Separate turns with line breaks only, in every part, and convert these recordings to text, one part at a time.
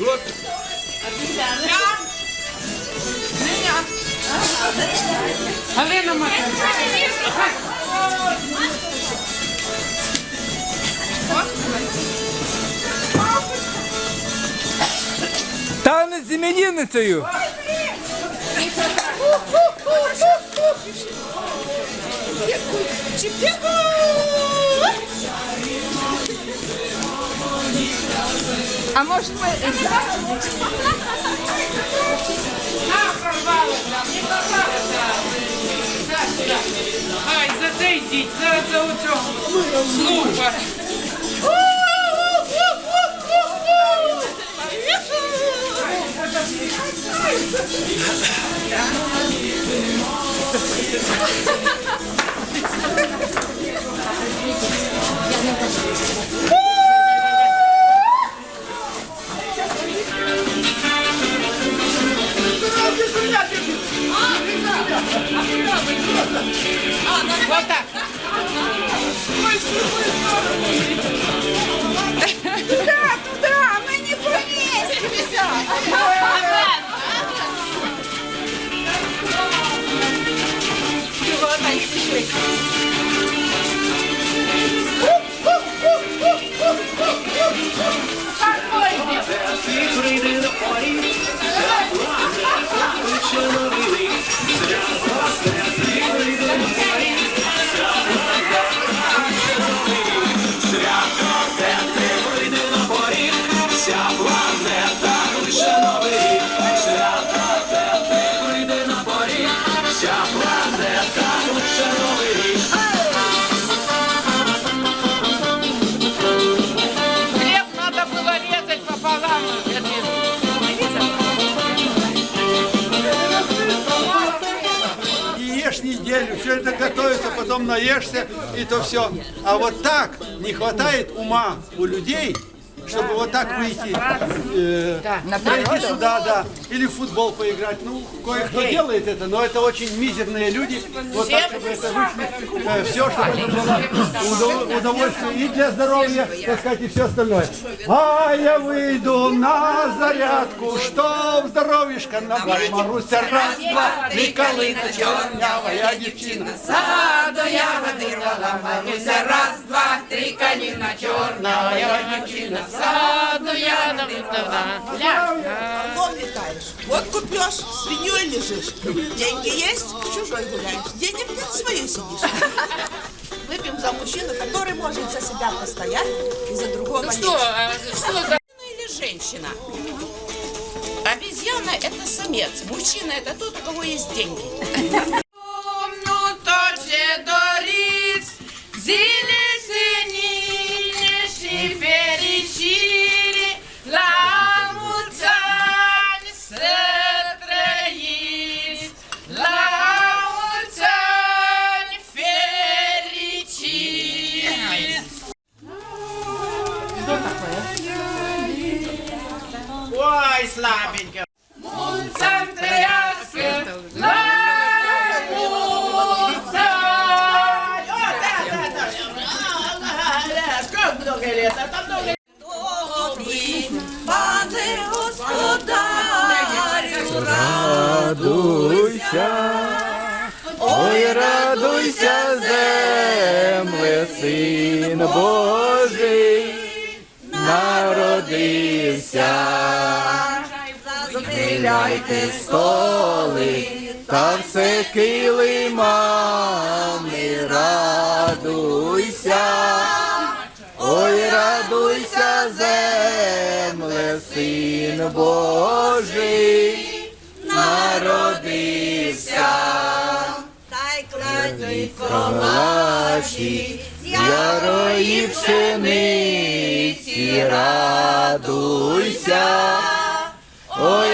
Год.
Галина Матвійовна.
Танець з іменинницею.
А может мы...
Ай, за це йдіть. За, за оцього. Слупа. Вот так.
Туда, туда, мы не поместимся.
Неделю, все это готовится, потом наешься, и то все. А вот так не хватает ума у людей, чтобы вот так выйти, э, пройти сюда, да, или в футбол поиграть. Ну, кое-кто делает это, но это очень мизерные люди. Вот так, чтобы это вышли, все, чтобы это было удов- удовольствие и для здоровья, так сказать, и все остальное. А я выйду на зарядку, что здоровишко на Маруся, раз, два, три калина, чернявая девчина.
Саду ягоди рвала Маруся, раз, два, три калина черная девчина. Саду ягоди рвала.
Дом летаешь. Вот купешь, свиньей лежишь. Деньги есть, чужой гуляешь. Денег нет, своей сидишь. Выпьем за мужчину, который может за себя постоять и за другого
Ну что, а что за...
или женщина? Обезьяна – это самец, мужчина – это тот, у кого есть деньги. Добрі, пане господарю,
Радуйся, ой, радуйся, земле, син Божий, народився. Застеляйте столи, та все килимами, радуйся, ой, радуйся, земле, син Божий, народився.
та й кладіть
Калачі, з ярої пшениці, радуйся, ой,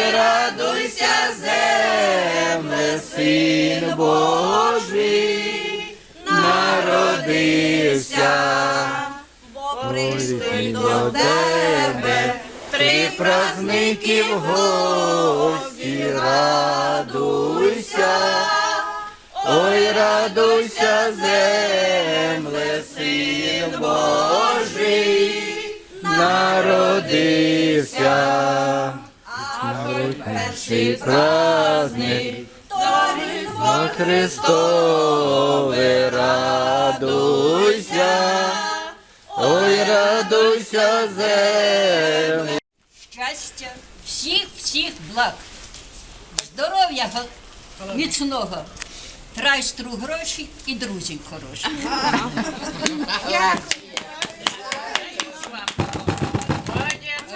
земле, син Божий, народився.
бо прийшли до тебе
тебе три праздники в гості, радуйся, ой, радуйся, земле, син Божий, народився. Перший праздник, О Христове, радуйся, ой, радуйся, земле.
щастя, всіх всіх благ, здоров'я міцного, трайстру гроші і друзів хороших.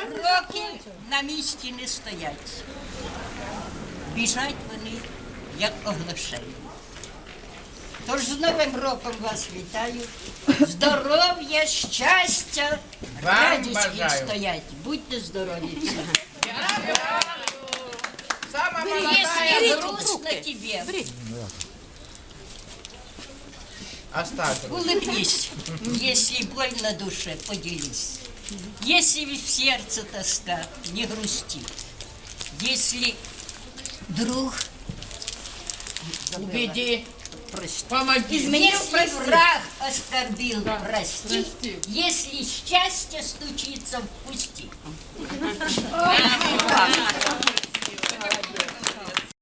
Роки на місці не стоять. Біжать вони, як оглашені. Тож з Новим роком вас вітаю. Здоров'я, щастя,
Вам
радість
бажаю.
відстоять. Будьте здорові всі.
Сама
Если грустно тебе,
Остаток.
улыбнись. Если боль на душе, поделись. Если в сердце тоска, не грусти. Если друг,
Убеди.
прости.
Помоги.
Если враг оскорбил, прости. Если счастье стучится, впусти.